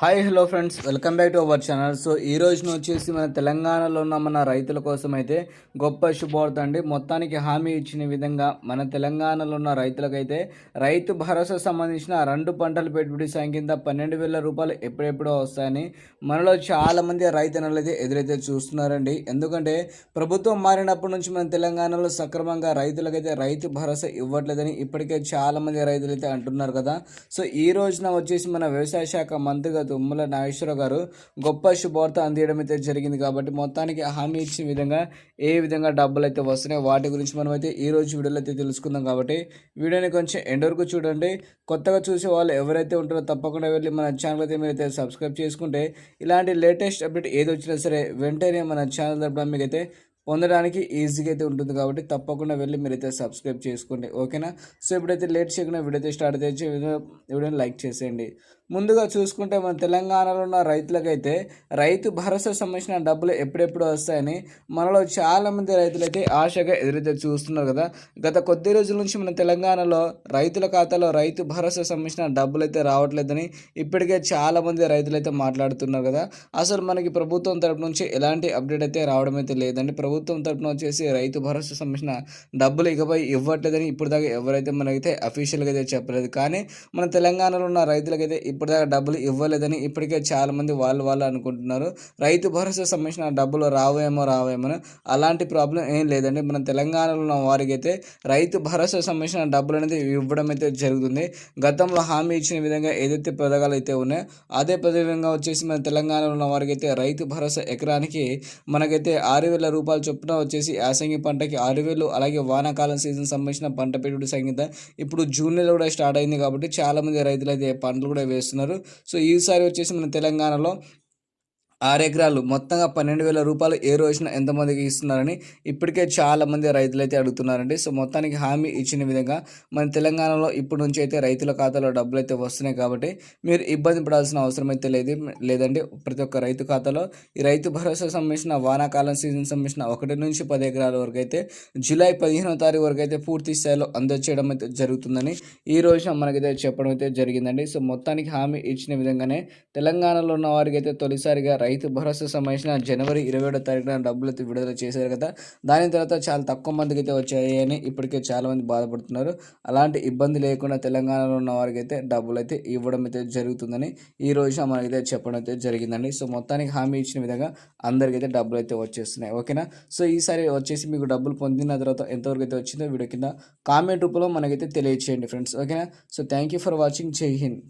Hi hello friends welcome back to our channel so ఈ రోజున వచ్చేసి మన తెలంగాణలో ఉన్న మన రైతుల కోసం అయితే గొప్ప శుభవార్త అండి. మొత్తానికి హామీ ఇచ్చిన విధంగా మన తెలంగాణలో ఉన్న రైతులకైతే రైతు భరోసా సంబంధించిన రెండు పంటల పెట్టుబడి సాయం కింద పన్నెండు వేల రూపాయలు ఎప్పుడెప్పుడో వస్తాయని మనలో చాలామంది రైతన్నలు అయితే ఎదురైతే చూస్తున్నారండి. ఎందుకంటే ప్రభుత్వం మారినప్పటి నుంచి మన తెలంగాణలో సక్రమంగా రైతులకైతే రైతు భరోసా ఇవ్వట్లేదని ఇప్పటికే చాలామంది రైతులు అయితే అంటున్నారు కదా. సో ఈ రోజున వచ్చేసి మన వ్యవసాయ శాఖ మంత్రిగా తుమ్మల నాగేశ్వరరావు గారు గొప్ప శుభవార్త అందియడం అయితే జరిగింది కాబట్టి మొత్తానికి హామీ ఇచ్చిన విధంగా ఏ విధంగా డబ్బులు అయితే వస్తున్నాయి వాటి గురించి మనం అయితే ఈ రోజు వీడియోలో అయితే తెలుసుకుందాం కాబట్టి వీడియోని కొంచెం ఎండ్ వరకు చూడండి. కొత్తగా చూసే వాళ్ళు ఎవరైతే ఉంటారో తప్పకుండా వెళ్ళి మన ఛానల్ అయితే మీరైతే సబ్స్క్రైబ్ చేసుకుంటే ఇలాంటి లేటెస్ట్ అప్డేట్ ఏది వచ్చినా సరే వెంటనే మన ఛానల్ తరపున మీకైతే పొందడానికి ఈజీగా అయితే ఉంటుంది కాబట్టి తప్పకుండా వెళ్ళి మీరైతే సబ్స్క్రైబ్ చేసుకోండి. ఓకేనా? సో ఇప్పుడైతే లేట్ చేయకుండా వీడియో అయితే స్టార్ట్ చేసి వీడియోని లైక్ చేసేయండి. ముందుగా చూసుకుంటే మన తెలంగాణలో ఉన్న రైతులకైతే రైతు భరోసా సంబంధించిన డబ్బులు ఎప్పుడెప్పుడు వస్తాయని మనలో చాలామంది రైతులైతే ఆశగా ఎదురైతే చూస్తున్నారు కదా. గత కొద్ది రోజుల నుంచి మన తెలంగాణలో రైతుల ఖాతాలో రైతు భరోసా సంబంధించిన డబ్బులు అయితే రావట్లేదని ఇప్పటికే చాలామంది రైతులైతే మాట్లాడుతున్నారు కదా. అసలు మనకి ప్రభుత్వం తరపు నుంచి ఎలాంటి అప్డేట్ అయితే రావడం అయితే లేదండి. ప్రభుత్వం తరపున వచ్చేసి రైతు భరోసా సంబంధించిన డబ్బులు ఇకపై ఇవ్వట్లేదని ఇప్పుడు దాకా ఎవరైతే మనకైతే అఫీషియల్గా అయితే చెప్పలేదు. కానీ మన తెలంగాణలో ఉన్న రైతులకైతే ఇప్పటిదాకా డబ్బులు ఇవ్వలేదని ఇప్పటికే చాలామంది వాళ్ళు వాళ్ళు అనుకుంటున్నారు. రైతు భరోసా సంబంధించిన డబ్బులు రావేమో రావేమో అలాంటి ప్రాబ్లం ఏం లేదండి. మన తెలంగాణలో ఉన్న వారికి అయితే రైతు భరోసా సంబంధించిన డబ్బులు అనేది ఇవ్వడం అయితే జరుగుతుంది. గతంలో హామీ ఇచ్చిన విధంగా ఏదైతే పథకాలు అయితే ఉన్నాయో అదే విధంగా వచ్చేసి మన తెలంగాణలో ఉన్న వారికి అయితే రైతు భరోసా ఎకరానికి మనకైతే ఆరు వేల రూపాయల చొప్పున వచ్చేసి యాసంగి పంటకి ఆరు వేలు అలాగే వానాకాలం సీజన్ సంబంధించిన పంట పెట్టుబడి సంగీత ఇప్పుడు జూన్ నెల కూడా స్టార్ట్ అయింది కాబట్టి చాలామంది రైతులు అయితే పంటలు కూడా వేస్తారు చేస్తున్నారు. సో ఈసారి వచ్చేసి మన తెలంగాణలో ఆరు ఎకరాలు. మొత్తంగా పన్నెండు వేల రూపాయలు ఏ రోజున ఎంతమందికి ఇస్తున్నారని ఇప్పటికే చాలామంది రైతులు అయితే అడుగుతున్నారండి. సో మొత్తానికి హామీ ఇచ్చిన విధంగా మన తెలంగాణలో ఇప్పటి నుంచి అయితే రైతుల ఖాతాలో డబ్బులు అయితే వస్తున్నాయి కాబట్టి మీరు ఇబ్బంది పడాల్సిన అవసరం అయితే లేదు లేదండి. ప్రతి ఒక్క రైతు ఖాతాలో ఈ రైతు భరోసా సంబంధించిన వానాకాలం సీజన్ సంబంధించిన ఒకటి నుంచి పది ఎకరాల వరకు అయితే జూలై పదిహేనో తారీఖు వరకు అయితే పూర్తి స్థాయిలో అందజేయడం అయితే జరుగుతుందని ఈ రోజున మనకైతే చెప్పడం అయితే జరిగిందండి. సో మొత్తానికి హామీ ఇచ్చిన విధంగానే తెలంగాణలో ఉన్న వారికి అయితే తొలిసారిగా రైతు భరోసా సంబంధించిన జనవరి ఇరవై ఏడో తారీఖున డబ్బులు విడుదల చేశారు కదా. దాని తర్వాత చాలా తక్కువ మందికి అయితే వచ్చాయని ఇప్పటికే చాలామంది బాధపడుతున్నారు. అలాంటి ఇబ్బంది లేకుండా తెలంగాణలో ఉన్న వారికి అయితే డబ్బులు అయితే ఇవ్వడం అయితే జరుగుతుందని ఈ రోజున మనకైతే చెప్పడం అయితే జరిగిందండి. సో మొత్తానికి హామీ ఇచ్చిన విధంగా అందరికైతే డబ్బులు అయితే వచ్చేస్తున్నాయి. ఓకేనా? సో ఈసారి వచ్చేసి మీకు డబ్బులు పొందిన తర్వాత ఎంతవరకు అయితే వచ్చిందో వీడియో కింద కామెంట్ రూపంలో మనకైతే తెలియచేయండి ఫ్రెండ్స్. ఓకేనా? So thank you for watching. జై హింద్.